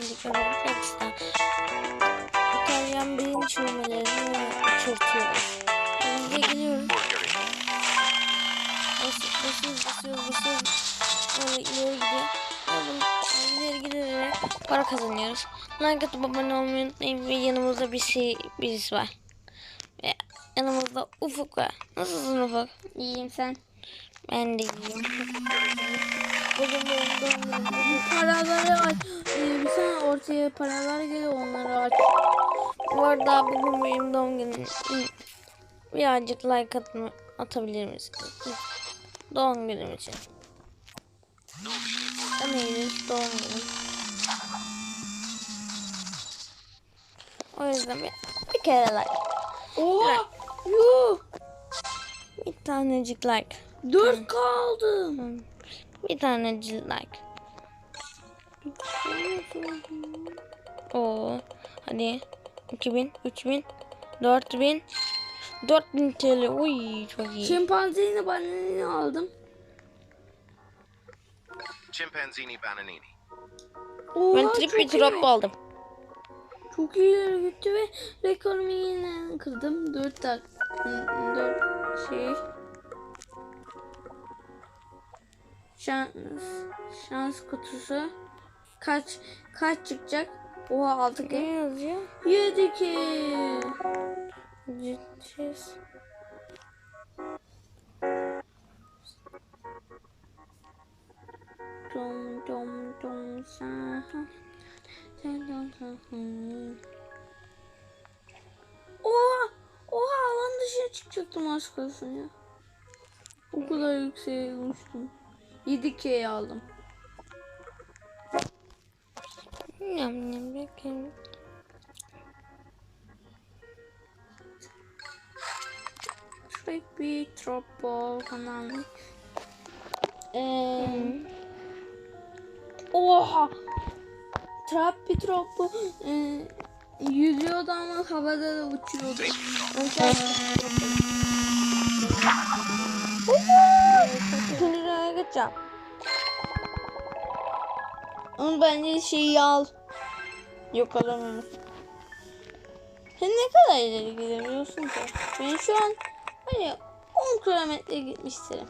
geldik Robux'ta. İtalyan beyin çürümelerini uçurtuyorlar. Biz de geliyoruz. Basıyoruz, basıyoruz, basıyoruz, basıyoruz. Böyle ileri gidiyor. Bunu ileri giderek para kazanıyoruz. Like atıp abone olmayı unutmayın ve yanımızda bir şey, birisi var. Ve yanımızda Ufuk var. Nasılsın Ufuk? İyiyim sen. Ben de iyiyim. Paraları aç. Ee, bir tane ortaya paralar geliyor onları aç. Bu arada bugün benim doğum günüm. Birazcık like atma, atabilir misiniz? Doğum günüm için. Emeğiniz doğum günüm. O yüzden bir, bir kere like. Oha! Yuh! Bir tanecik like. Dört kaldı. Bir tanecik like. Oo, hadi. 2000, 3000, 4000, 4000 TL. Uy çok iyi. Şempanzini bananini aldım. Chimpanzini Bananini. Oha, Ben trip bir drop aldım. Çok iyileri gitti ve rekorumu yine kırdım. Dört tak. Dört şey. Şans, şans kutusu. Kaç kaç çıkacak? Oha altı Ne yazıyor? Yedi ki. Gideceğiz. Dom dom dom sa. Sa. Oha! Oha alan dışına çıkacaktım az kalsın ya. O kadar yükseğe uçtum. 7K aldım. Yam yam bakayım. Trappi, Troppo falan. Ee, oha! Trappi, Troppo ee, yüzüyordu ama havada da uçuyordu. Şimdi yapacağım. Ama bence şeyi al. Yok alamıyorum. Sen ne kadar ileri gidebiliyorsun ki? Ben şu an hani 10 kilometre gitmiş isterim.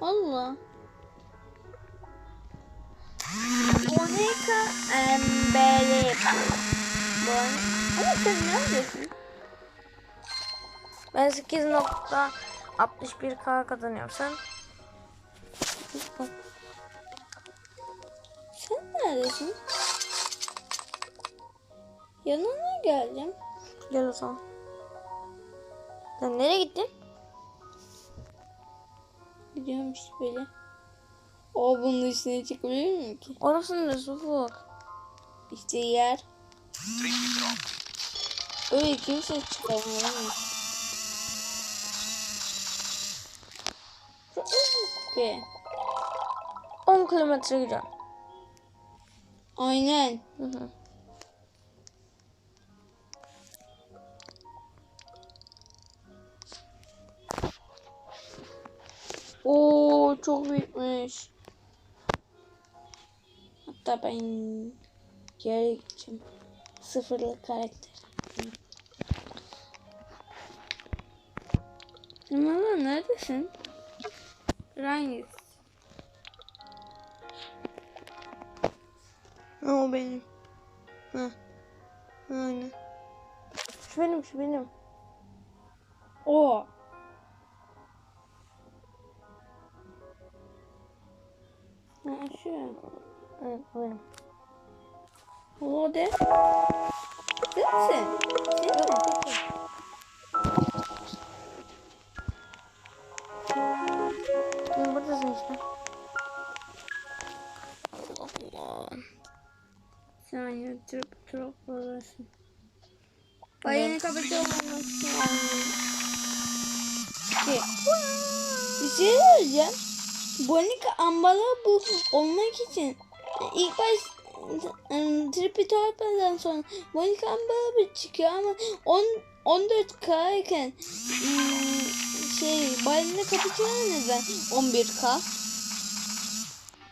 Allah. Monica Ember'e yapalım. Ama sen ne yapıyorsun? Ben 8 nokta 61k kazanıyorsan Sen neredesin? Yanına geldim. Gel o zaman. Sen nereye gittin? Gidiyorum Gidiyormuş böyle. O bunun üstüne çıkabilir miyim ki? Orası neresi ufak? İşte yer. Öyle kimse çıkamıyor. Be. 10 kilometre gidiyorum. Aynen. Hı hı. Oo çok büyükmüş. Hatta ben geri gideceğim. Sıfırlı karakter. Numara neredesin? Rangis. O benim. Ha. Aynen. Şu benim, şu benim. O. Ha şu. Evet, benim. O de. Sensin. Sen mi? Buradasın işte. Allah. Sen ya trop trop olasın. Bayını kapatalım. Ki. Bir şey söyleyeceğim. Bonika ambalı bu olmak için ilk baş ım, tripi torpadan sonra Bonika ambalı bir çıkıyor ama 10 14K iken şey balina kapıçına neden 11K?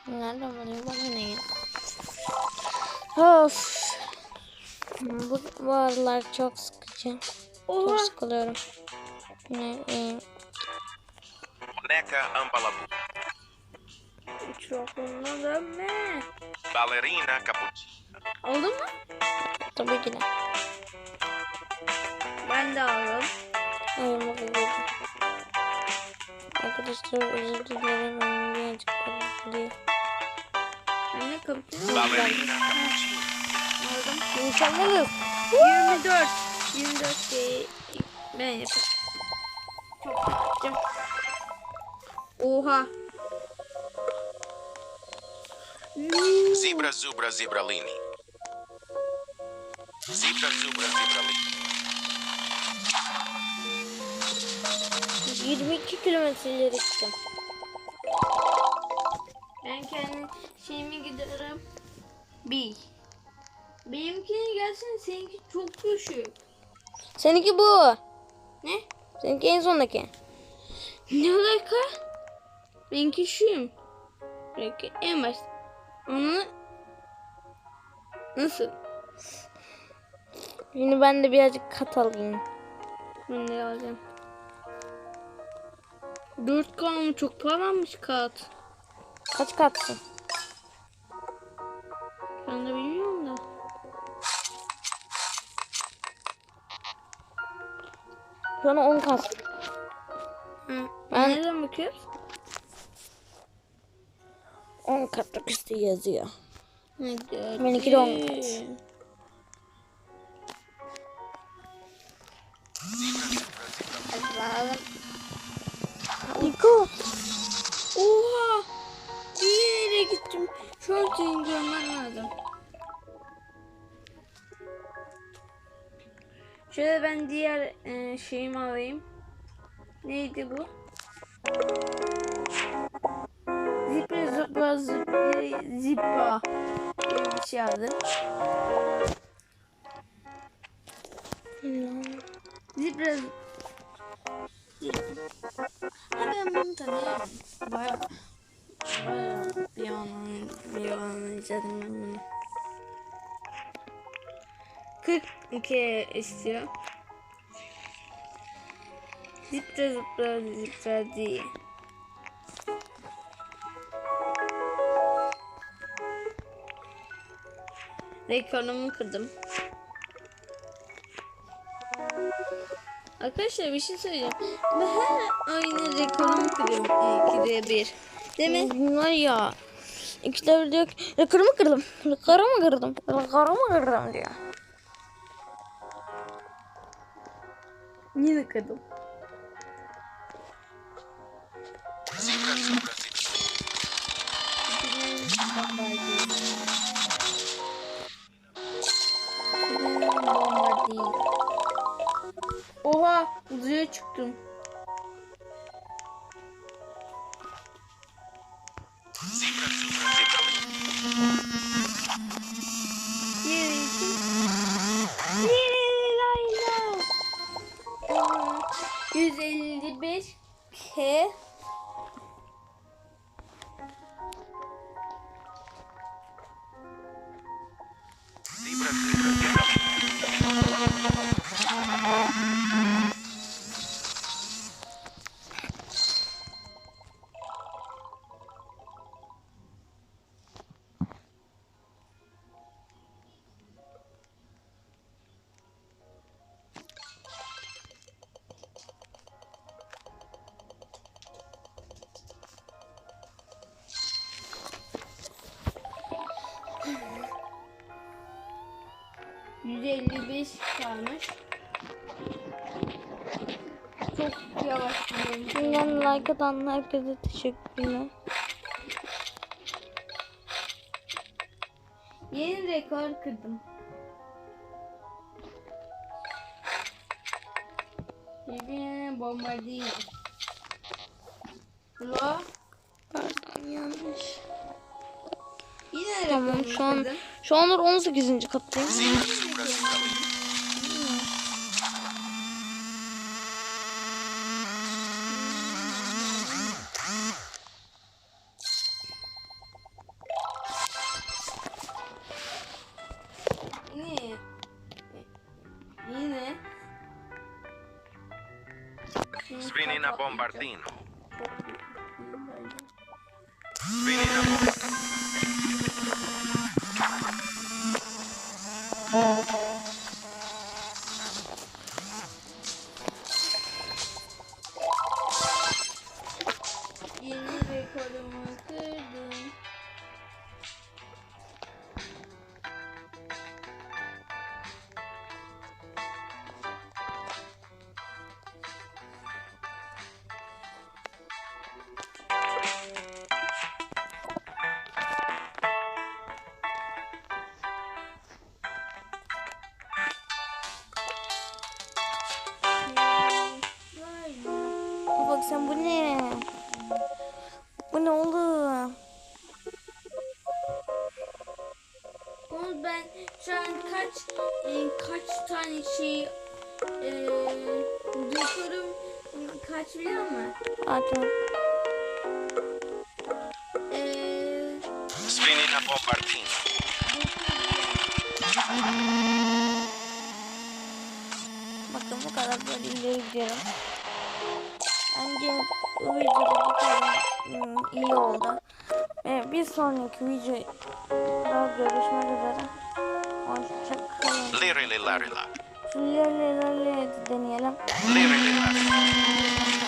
Nereden buluyor bana ne? Of. Bu, bu aralar çok sıkıcı. Oha. Çok sıkılıyorum. Ne, e, Boneca Ambalabu. Çok anladım ne? Ballerina Cappuccina. Aldın mı? tabii ki de. Ben de aldım. Bulurdum. Arkadaşlar özür dilerim. Ben birazcık diye. Anne Cappuccina. Aldım. Mükemmeliz. 24. 24 şey ben yaparım. Çok yapacağım. Oha. Zebra Zubra Zebralini. Zebra Zubra Zebralini. 22 kilometre ileri gittim. Ben kendi şeyimi giderim. Bir. Benimkine gelsin seninki çok düşük. Seninki bu. Ne? Seninki en sondaki. Ne alaka? Benimki şuyum. Belki en baş. Onu nasıl? Şimdi ben de birazcık kat alayım. Ben de alacağım. 4K mı çok pahalanmış kat. Kaç katsın? Ben de bilmiyorum da. Şu an 10 kat. Hı. Ben- Nereden bakıyoruz? 10 katlık üstü yazıyor. Hadi. Benimki de on kat. Gittim. Şu seni görmen lazım. Şöyle ben diğer e, şeyimi alayım. Neydi bu? Zipre zıpla zippa. Böyle bir şey aldım. Zipre Ha ben bunu tanıyorum. Baya baya bir an bir an izledim ben bunu. 42 istiyor. Zıpla zıpla zıpla diye. Rekorumu kırdım. Arkadaşlar bir şey söyleyeceğim. Ben her aynı rekorumu kırıyorum. 2'de 1. Değil mi? Var ya. İkide bir diyor ki rekorumu kırdım. Rekorumu kırdım. Rekorumu kırdım diyor. Yine kırdım. Oha uzaya çıktım. 155 K %55 kalmış. Çok yavaş gidiyorum. Şimdiden like atan herkese teşekkürler. Yeni rekor kırdım. Yine bomba değil. Lo. Pardon yanlış. Yine Tamam şu an şu an 18. kattayım. Svinina Bombardino. Bombardino. Bak sen bu ne? Bu ne oğlum? Oğlum ben şu an kaç e, kaç tane şey e, rekorum kaç biliyor musun? Atma. E, Svenina bombardino. Bakın bu kadar böyle ileri gidiyorum. Bence bu videoda bu kadar hmm, iyi oldu. Ve bir sonraki videoda görüşmek üzere. Hoşçakalın. Lirili larila. Şu ilerleri deneyelim. Lirili larila.